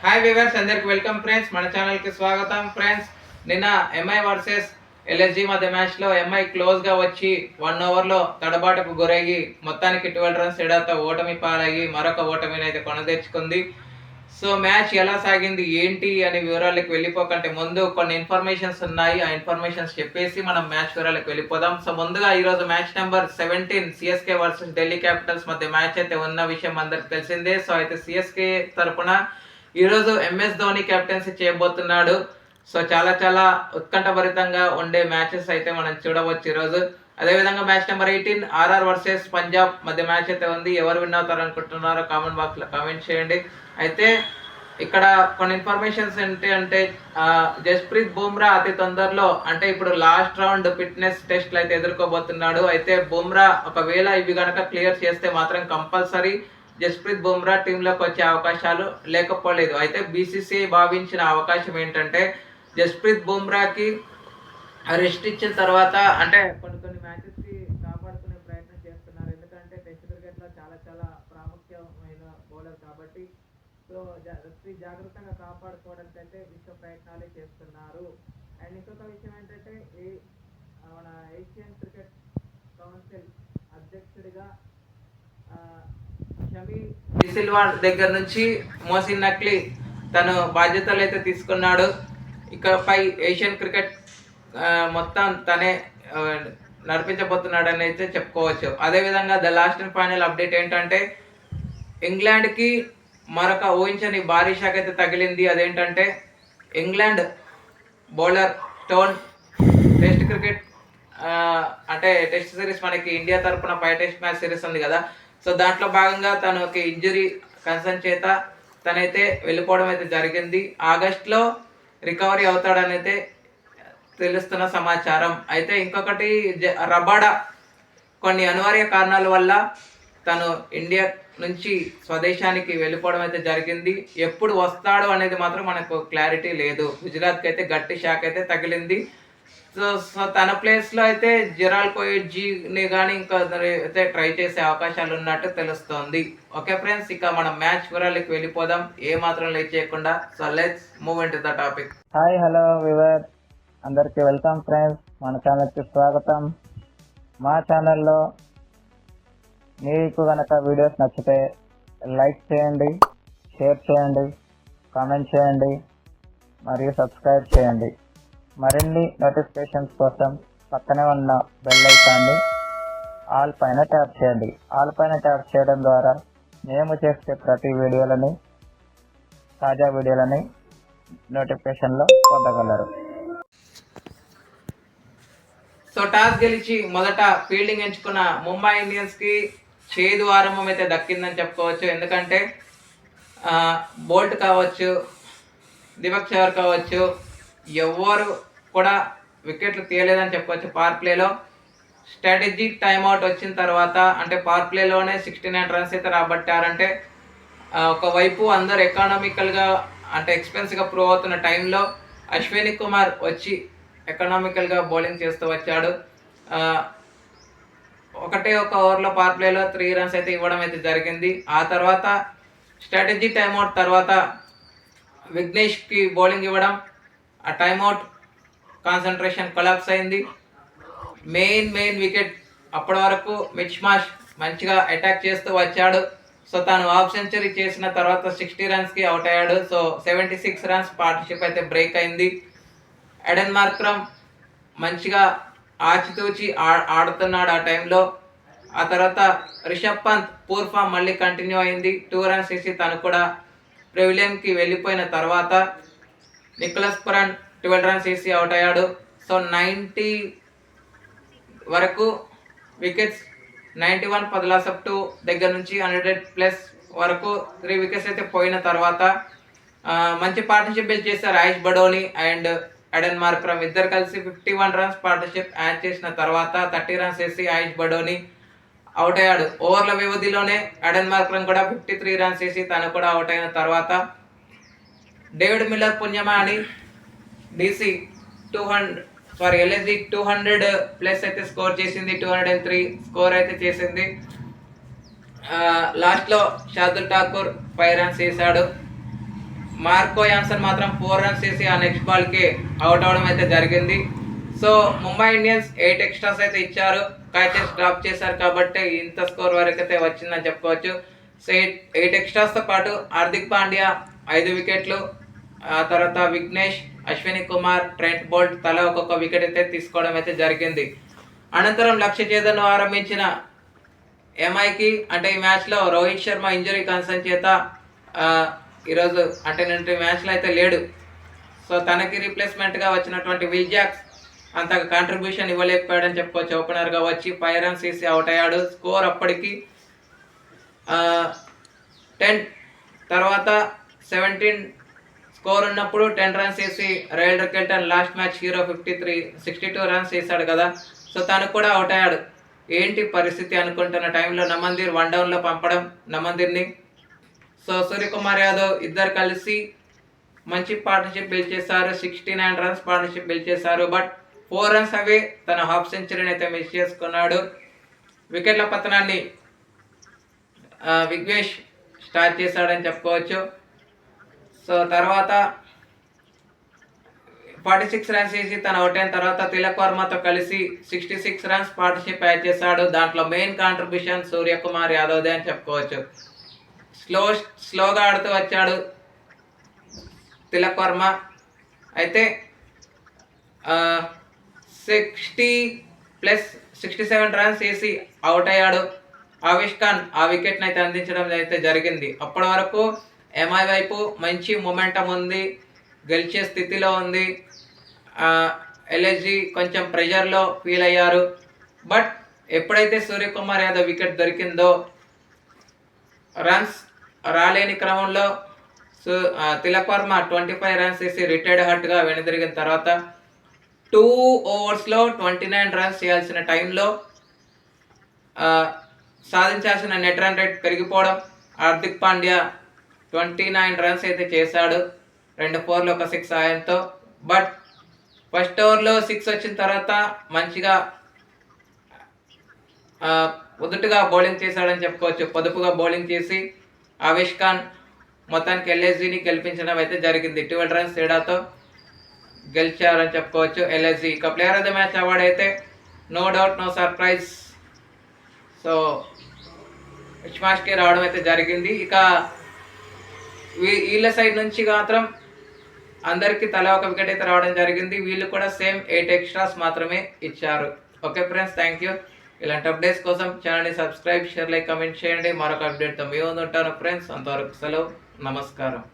Hi viewers అందరికి welcome friends మన ఛానల్కి స్వాగతం ఫ్రెండ్స్ నిన్న ఎంఐ వర్సెస్ ఎల్ఎస్జి మధ్య మ్యాచ్లో ఎంఐ క్లోజ్గా వచ్చి వన్ ఓవర్లో తడబాటకు తడబాటుకు గురయ్యి మొత్తానికి ట్వెల్వ్ రన్స్ తేడాతో ఓటమి పాలయ్యి మరొక ఓటమిని అయితే కొనదెచ్చుకుంది. సో మ్యాచ్ ఎలా సాగింది ఏంటి అనే వివరాలకు వెళ్ళిపోకంటే ముందు కొన్ని ఇన్ఫర్మేషన్స్ ఉన్నాయి. ఆ ఇన్ఫర్మేషన్స్ చెప్పేసి మనం మ్యాచ్ వివరాలకు వెళ్ళిపోదాం. సో ముందుగా ఈరోజు match number seventeen CSK versus Delhi Capitals మధ్య మ్యాచ్ అయితే ఉన్న విషయం అందరికి తెలిసిందే. సో అయితే సిఎస్కే తరపున ఈరోజు ఎంఎస్ ధోని కెప్టెన్సీ చేయబోతున్నాడు. సో చాలా చాలా ఉత్కంఠభరితంగా ఉండే మ్యాచెస్ అయితే మనం చూడవచ్చు ఈరోజు. అదేవిధంగా match number eighteen RR versus Punjab మధ్య మ్యాచ్ అయితే ఉంది. ఎవరు విన్ అవుతారు అనుకుంటున్నారో కామెంట్ బాక్స్లో కామెంట్ చేయండి. అయితే ఇక్కడ కొన్ని ఇన్ఫర్మేషన్స్ ఏంటి అంటే జస్ప్రీత్ బుమ్రా అతి తొందరలో అంటే ఇప్పుడు లాస్ట్ రౌండ్ ఫిట్నెస్ టెస్ట్లు అయితే ఎదుర్కోబోతున్నాడు. అయితే బుమ్రా ఒకవేళ ఇవి కనుక క్లియర్ చేస్తే మాత్రం కంపల్సరీ జస్ప్రీత్ బుమ్రా టీంలోకి వచ్చే అవకాశాలు లేకపోలేదు. అయితే బీసీసీఐ భావించిన అవకాశం ఏంటంటే జస్ప్రీత్ బుమ్రాకి రెస్ట్ ఇచ్చిన తర్వాత అంటే కొన్ని కొన్ని మ్యాచెస్కి కాపాడుకునే ప్రయత్నం చేస్తున్నారు. ఎందుకంటే టెస్ట్ క్రికెట్లో చాలా చాలా ప్రాముఖ్యమైన బౌలర్ కాబట్టి సో జాగ్రత్తగా కాపాడుకోవడానికి అయితే విశ్వ ప్రయత్నాలే చేస్తున్నారు. అండ్ ఇంకొక విషయం ఏంటంటే ఈ మన ఏషియన్ క్రికెట్ కౌన్సిల్ అధ్యక్షుడిగా ఆ, షమీ దగ్గర నుంచి మోసిన్ నక్లీ తను బాధ్యతలు అయితే తీసుకున్నాడు. ఇకపై ఏషియన్ క్రికెట్ మొత్తం తనే ఆ, నడిపించబోతున్నాడని అయితే చెప్పుకోవచ్చు. అదేవిధంగా the last and final update ఏంటంటే ఇంగ్లాండ్కి మరొక ఊహించని భారీ షాక్ అయితే తగిలింది. అదేంటంటే England bowler tone test cricket అంటే టెస్ట్ సిరీస్ మనకి ఇండియా తరపున ఫైవ్ టెస్ట్ మ్యాచ్ సిరీస్ ఉంది కదా సో దాంట్లో భాగంగా తను ఒక ఇంజురీ కన్సర్న్ చేత తనైతే వెళ్ళిపోవడం అయితే జరిగింది. ఆగస్ట్లో రికవరీ అవుతాడనైతే తెలుస్తున్న సమాచారం. అయితే ఇంకొకటి జ- రబాడా కొన్ని అనివార్య కారణాల వల్ల తను ఇండియా నుంచి స్వదేశానికి వెళ్ళిపోవడం అయితే జరిగింది. ఎప్పుడు వస్తాడు అనేది మాత్రం మనకు క్లారిటీ లేదు. గుజరాత్కి అయితే గట్టి షాక్ అయితే తగిలింది. సో సో తన ప్లేస్లో అయితే జిరాల్ కోయిడ్జీని కానీ ఇంకా అయితే ట్రై చేసే అవకాశాలు ఉన్నట్టు తెలుస్తోంది. ఓకే ఫ్రెండ్స్ ఇక మనం మ్యాచ్ వివరాలకు వెళ్ళిపోదాం. ఏ మాత్రం లేట్ చేయకుండా. So let's move into the topic hi hello viewer అందరికీ వెల్కమ్ ఫ్రెండ్స్ మన ఛానల్కి స్వాగతం. మా ఛానల్లో మీకు కనుక వీడియోస్ నచ్చితే లైక్ చేయండి షేర్ చేయండి కామెంట్ చేయండి మరియు సబ్స్క్రైబ్ చేయండి. మరిన్ని నోటిఫికేషన్స్ కోసం పక్కనే ఉన్న బెల్ ఐకాన్ని ఆల్ పైన ట్యాప్ చేయండి. ఆల్ పైన ట్యాప్ చేయడం ద్వారా మేము చేసే ప్రతి వీడియోలని తాజా వీడియోలని నోటిఫికేషన్లో పొందగలరు. సో టాస్ గెలిచి మొదట ఫీల్డింగ్ ఎంచుకున్న ముంబై ఇండియన్స్కి చేదు ఆరంభం అయితే దక్కిందని చెప్పుకోవచ్చు. ఎందుకంటే బోల్ట్ కావచ్చు దివక్ చవర్ కావచ్చు ఎవ్వరు కూడా వికెట్లు తీయలేదని చెప్పవచ్చు పవర్ ప్లేలో స్ట్రాటజిక్ టైంఅవుట్ వచ్చిన తర్వాత అంటే పవర్ ప్లేలోనే సిక్స్టీ నైన్ రన్స్ అయితే రాబట్టారంటే ఒకవైపు అందరు ఎకనామికల్గా అంటే ఎక్స్పెన్స్గా ప్రూవ్ అవుతున్న టైంలో అశ్విని కుమార్ వచ్చి ఎకనామికల్గా బౌలింగ్ చేస్తూ వచ్చాడు. ఒకటే ఒక ఓవర్లో పవర్ ప్లేలో త్రీ రన్స్ అయితే ఇవ్వడం అయితే జరిగింది. ఆ తర్వాత స్ట్రాటజీ టైంఅవుట్ తర్వాత విఘ్నేష్కి బౌలింగ్ ఇవ్వడం ఆ టైమ్అవుట్ కాన్సన్ట్రేషన్ కొలాప్స్ అయింది. మెయిన్ మెయిన్ వికెట్ అప్పటి వరకు మిచ్ మాష్ మంచిగా అటాక్ చేస్తూ వచ్చాడు. సో తాను హాఫ్ సెంచరీ చేసిన తర్వాత సిక్స్టీ రన్స్కి అవుట్ అయ్యాడు. So seventy six runs partnership అయితే బ్రేక్ అయింది. ఎడెన్ మార్క్రమ్ మంచిగా ఆచితూచి ఆ- ఆడుతున్నాడు ఆ టైంలో ఆ తర్వాత రిషబ్ పంత్ పూర్ ఫామ్ మళ్ళీ కంటిన్యూ అయింది. టూ రన్స్ వేసి తను కూడా ప్రెవిలియన్కి వెళ్ళిపోయిన తర్వాత నిక్లస్ పురాన్ ట్వెల్వ్ రన్స్ వేసి అవుట్ అయ్యాడు. సో నైంటీ వరకు వికెట్స్ నైంటీ వన్ పదలాసప్ టూ దగ్గర నుంచి హండ్రెడ్ ప్లస్ వరకు త్రీ వికెట్స్ అయితే పోయిన తర్వాత మంచి పార్ట్నర్షిప్ బిల్డ్ చేశారు Ayush Badoni and Aiden Markram. ఇద్దరు కలిసి fifty one runs partnership add చేసిన తర్వాత థర్టీ రన్స్ వేసి ఆయుష్ బడోని అవుట్ అయ్యాడు. ఓవర్ల వ్యవధిలోనే అడెన్ మార్క్రమ్ కూడా ఫిఫ్టీ త్రీ రన్స్ వేసి తను కూడా అవుట్ అయిన తర్వాత డేవిడ్ మిల్లర్ పుణ్యమా అని DC two hundred sorry LSD two hundred plus అయితే స్కోర్ చేసింది two hundred and three score అయితే చేసింది. లాస్ట్లో షాదుల్ ఠాకూర్ ఫైవ్ రన్స్ వేశాడు మార్కో యాన్సన్ మాత్రం ఫోర్ రన్స్ చేసి ఆ నెక్స్ట్ బాల్కి అవుట్ అవడం అయితే జరిగింది. So Mumbai Indians eight extras అయితే ఇచ్చారు. క్యాచెస్ డ్రాప్ చేశారు కాబట్టి ఇంత స్కోర్ వరకు అయితే వచ్చిందని చెప్పుకోవచ్చు. సో ఎయిట్ ఎయిట్ ఎక్స్ట్రాస్తో పాటు హార్దిక్ పాండ్యా ఐదు వికెట్లు ఆ తర్వాత విఘ్నేష్ అశ్విని కుమార్ ట్రెంట్ బోల్ట్ తల ఒక్కొక్క వికెట్ అయితే తీసుకోవడం అయితే జరిగింది. అనంతరం లక్ష్య ఛేదను ఆరంభించిన ఎంఐకి అంటే ఈ మ్యాచ్లో రోహిత్ శర్మ ఇంజరీ కన్సర్న్ చేత ఈరోజు అంటే నిన్నటి మ్యాచ్లో అయితే లేడు. సో తనకి రీప్లేస్మెంట్గా వచ్చినటువంటి విల్ జాక్స్ అంత కాంట్రిబ్యూషన్ ఇవ్వలేకపోయాడని చెప్పుకోవచ్చు. ఓపెనర్గా వచ్చి ఫైవ్ రన్స్ తీసి అవుట్ అయ్యాడు. స్కోర్ అప్పటికి టెన్ తర్వాత సెవెంటీన్ స్కోర్ ఉన్నప్పుడు టెన్ రన్స్ వేసి Ryan Rickelton last match hero fifty three sixty two runs వేసాడు కదా. సో తను కూడా అవుట్ అయ్యాడు. ఏంటి పరిస్థితి అనుకుంటున్న టైంలో నమందిర్ వన్ డౌన్లో పంపడం నమందిర్ని? సో సూర్యకుమార్ యాదవ్ ఇద్దరు కలిసి మంచి పార్ట్నర్షిప్ బిల్డ్ చేశారు. Sixty nine runs partnership build చేశారు. బట్ ఫోర్ రన్స్ అవే తన హాఫ్ సెంచరీని అయితే మిస్ చేసుకున్నాడు. వికెట్ల పతనాన్ని ఆ, విఘ్నేష్ స్టార్ట్ చేశాడని చెప్పుకోవచ్చు. సో తర్వాత ఫార్టీ సిక్స్ రన్స్ వేసి తను అవుట్ అయిన తర్వాత తిలక్ వర్మతో కలిసి sixty six runs partnership add చేశాడు. దాంట్లో మెయిన్ కాంట్రిబ్యూషన్ సూర్యకుమార్ యాదవ్దే అని చెప్పుకోవచ్చు. స్లో స్లోగా ఆడుతూ వచ్చాడు తిలక్ వర్మ. అయితే sixty plus sixty seven runs వేసి అవుట్ అయ్యాడు. ఆవిష్ ఖాన్ ఆ వికెట్ని అయితే అందించడం అయితే జరిగింది. అప్పటి వరకు ఎంఐ వైపు మంచి మొమెంటం ఉంది గెలిచే స్థితిలో ఉంది. ఎల్ఎస్జి కొంచెం ప్రెషర్లో ఫీల్ అయ్యారు. బట్ ఎప్పుడైతే సూర్యకుమార్ యాదవ్ వికెట్ దొరికిందో రన్స్ రాలేని క్రమంలో so Tilak Varma twenty five runs వేసి రిటైర్డ్ హట్గా వెనుదిరిగిన తర్వాత టూ ఓవర్స్లో ట్వంటీ నైన్ రన్స్ చేయాల్సిన టైంలో సాధించాల్సిన నెట్ రన్ రేట్ పెరిగిపోవడం. Hardik Pandya twenty nine runs అయితే చేశాడు. రెండు ఫోర్లు ఒక సిక్స్ సాయంతో బట్ ఫస్ట్ ఓవర్లో సిక్స్ వచ్చిన తర్వాత మంచిగా ఉదుటుగా బౌలింగ్ చేశాడని చెప్పుకోవచ్చు. పొదుపుగా బౌలింగ్ చేసి ఆవిష్ ఖాన్ మొత్తానికి ఎల్ఎస్జీని గెలిపించడం అయితే జరిగింది. ట్వెల్వ్ రన్స్ తేడాతో గెలిచారని చెప్పుకోవచ్చు ఎల్ఎస్జీ. ఇక player of the match award అయితే no doubt no surprise. So కి రావడం అయితే జరిగింది. ఇక వీళ్ళ సైడ్ నుంచి మాత్రం అందరికీ తలా ఒక వికెట్ అయితే రావడం జరిగింది. వీళ్ళు కూడా సేమ్ ఎయిట్ ఎక్స్ట్రాస్ మాత్రమే ఇచ్చారు. Okay friends thank you. ఇలాంటి అప్డేట్స్ కోసం ఛానల్ని సబ్స్క్రైబ్ షేర్ లైక్ కమెంట్ చేయండి. మరొక అప్డేట్తో మీ ఉంటాను ఫ్రెండ్స్. అంతవరకు సెలవు. నమస్కారం.